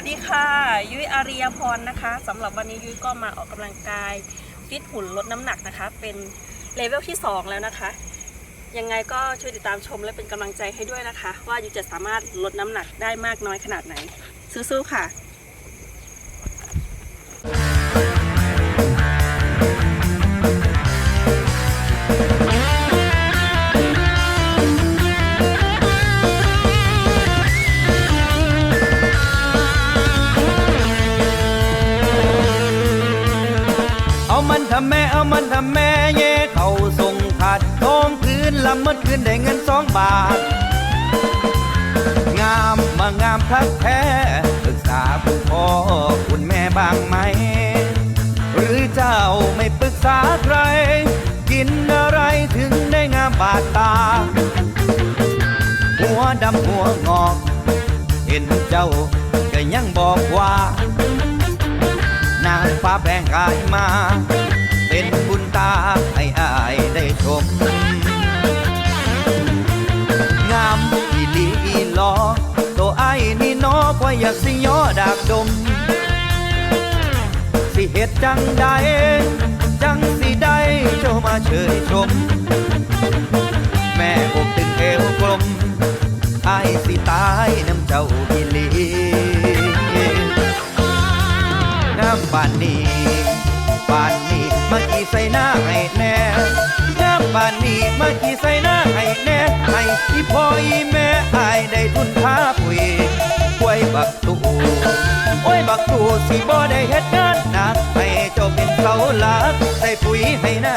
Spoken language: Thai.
วัสดีค่ะ ยุ้ยอารียพรนะคะสำหรับวันนี้ยุ้ยก็มาออกกำลังกายฟิตหุ่นลดน้ำหนักนะคะ เป็นเลเวลที่ 2 แล้วนะคะ ยังไงก็ช่วยติดตามชมและเป็นกำลังใจให้ด้วยนะคะ ว่ายุ้ยจะสามารถลดน้ำหนักได้มากน้อยขนาดไหนสู้ๆค่ะ ทำแม่เอามันทำแม่เย่เขาส่งขาดทองคืนลำเมื่อคืนได้เงินสองบาท งามมางามทักแท้ปรึกษาคุณพ่อคุณแม่บ้างไหม หรือเจ้าไม่ปรึกษาใคร กินอะไรถึงได้งามบาดตา หัวดำหัวงอก เห็นเจ้าก็ยังบอกว่านางฟ้า ให้อายได้ชม งามอีหลีอีหลอตัวไอ้ายนี่นอพออยากสิย่อดากดม สิเหตุจังใดจังสิได้เจ้ามาเชยชม แม่อกตึงเอวกลมไอ้ายสิตายน้ำเจ้าอีหลีน้ำบานนี้บานนี้ มากี่ใส่หน้าให้แน่น้ำบานนี้มากี่ใส่หน้าให้แน่ให้ที่พ่ออีแม่อายได้ทุนท้าปุ๋ยป่วยบักตูโอ้ยบักตูสิบ่ได้เฮ็ดงานหนักให้เจ้าเป็นเสาหลักใส่ปุ๋ยให้หน้า